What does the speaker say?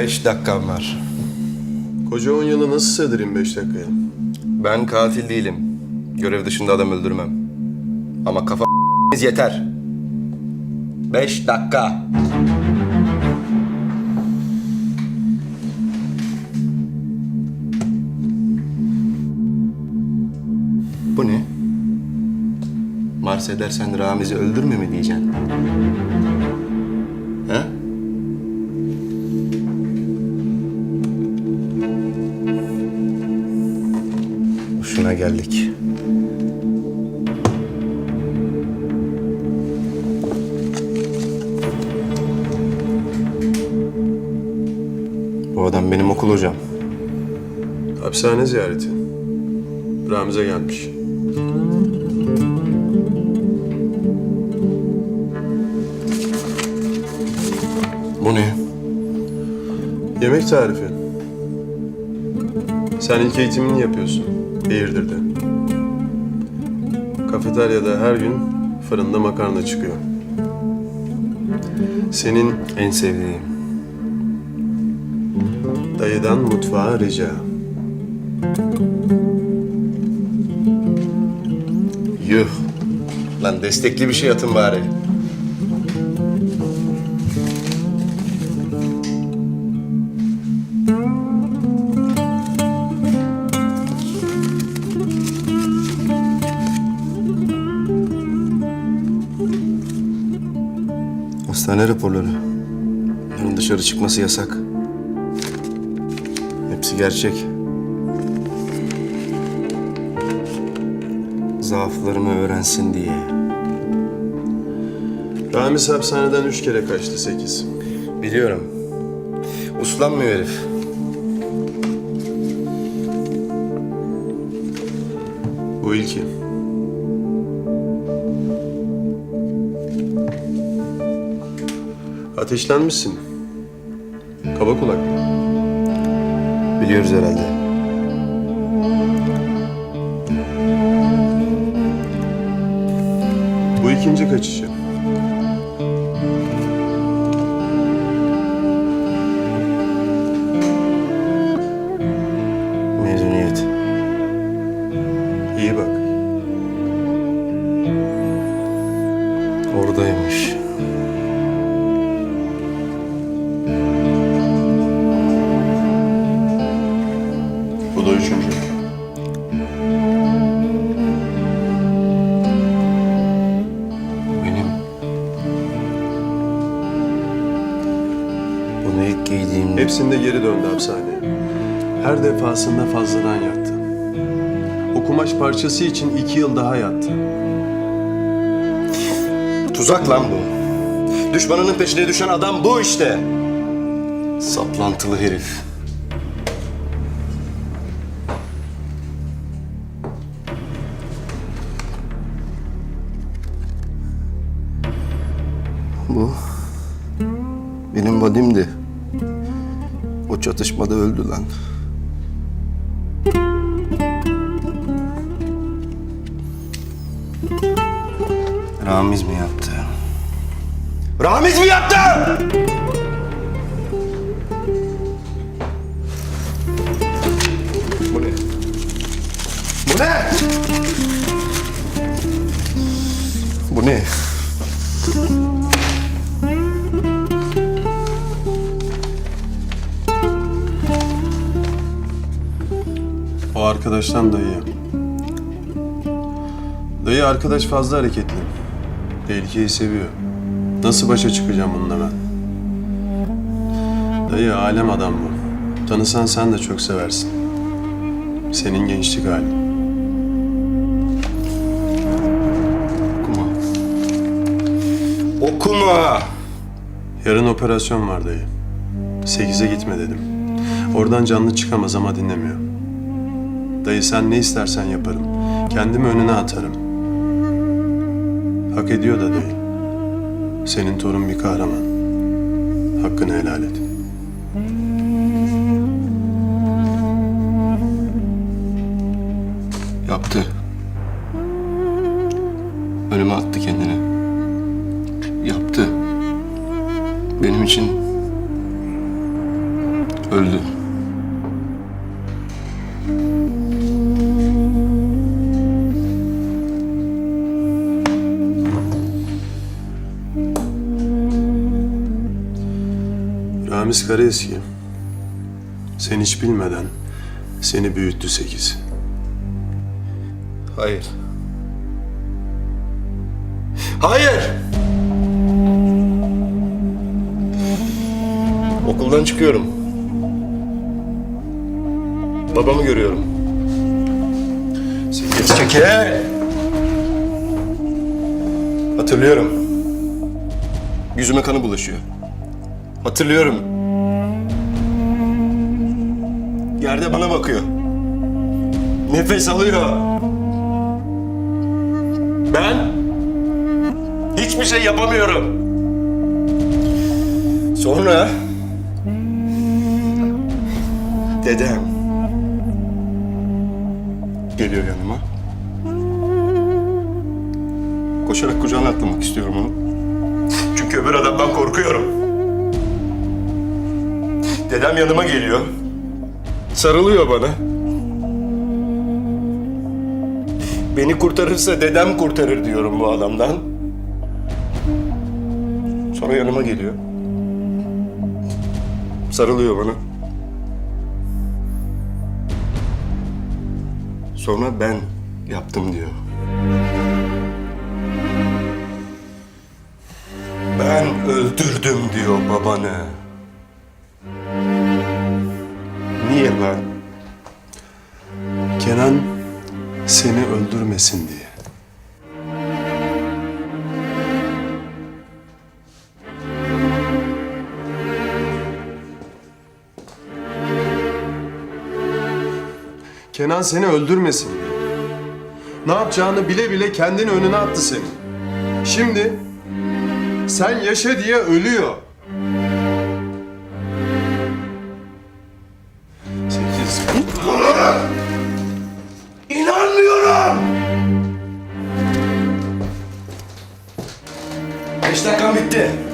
Beş dakikam var. Koca 10 yılı nasıl sığdırayım 5 dakikaya? Ben katil değilim. Görev dışında adam öldürmem. Ama kafa yeter. Beş dakika. Bu ne? Mars edersen Ramiz'i öldürme mi diyeceksin? Şuna geldik. Bu adam benim okul hocam. Hapishane ziyareti. Ramiz'e gelmiş. Bu ne? Yemek tarifi. Sen ilk eğitimini yapıyorsun. Eğirdir'de. Kafeteryada her gün fırında makarna çıkıyor. Senin En sevdiğim. dayıdan mutfağa rica. Yuh. Lan destekli bir şey atın bari. Hastane raporları. Yarın dışarı çıkması yasak. Hepsi gerçek. Zaaflarımı öğrensin diye. Ramiz hapishaneden üç kere kaçtı sekiz. Biliyorum. Uslanmıyor herif. Bu ilki. Ateşlenmişsin. Kaba kulak. Biliyoruz herhalde. Bu ikinci kaçışı. Mezuniyet. İyi bak. Oradaymış. Hepsinde geri döndü hapishaneye. Her defasında fazladan yattı. O kumaş parçası için iki yıl daha yattı. Tuzak lan bu. Düşmanının peşine düşen adam bu işte. Saplantılı herif. Bu benim vadimdi. O çatışmada öldü lan. Ramiz mi yaptı? Ramiz mi yaptı? Bu ne? Bu ne? Bu ne? Arkadaştan dayıya. Dayı arkadaş fazla hareketli. Tehlikeyi seviyor. Nasıl başa çıkacağım bununla ben? Dayı alem adam bu. Tanısan sen de çok seversin. Senin gençlik halin. Okuma. Okuma! Yarın operasyon var dayı. Sekize gitme dedim. Oradan canlı çıkamaz ama dinlemiyor. Dayı sen ne istersen yaparım. Kendimi önüne atarım. Hak ediyor da dayı. Senin torun bir kahraman. Hakkını helal et. Yaptı. Önüme attı kendini. Yaptı. Benim için Öldü. Ramiz Karaeski. Sen hiç bilmeden seni büyüttü sekiz. Hayır. Hayır! Okuldan çıkıyorum. Babamı görüyorum. Sekiz çekil! Hatırlıyorum. Yüzüme kanı bulaşıyor. Hatırlıyorum. Yerde bana bakıyor. Nefes alıyor. Ben hiçbir şey yapamıyorum. Sonra dedem geliyor yanıma. Koşarak kucağına atlamak istiyorum onu. Çünkü öbür adamdan korkuyorum. Dedem yanıma geliyor. Sarılıyor bana. Beni kurtarırsa dedem kurtarır diyorum bu adamdan. Sonra yanıma geliyor. Sarılıyor bana. Sonra ben yaptım diyor. Ben öldürdüm diyor babanı. Niye lan? Kenan seni öldürmesin diye. Kenan seni öldürmesin diye. Ne yapacağını bile bile kendini önüne attı seni. Şimdi sen yaşa diye ölüyor. 对。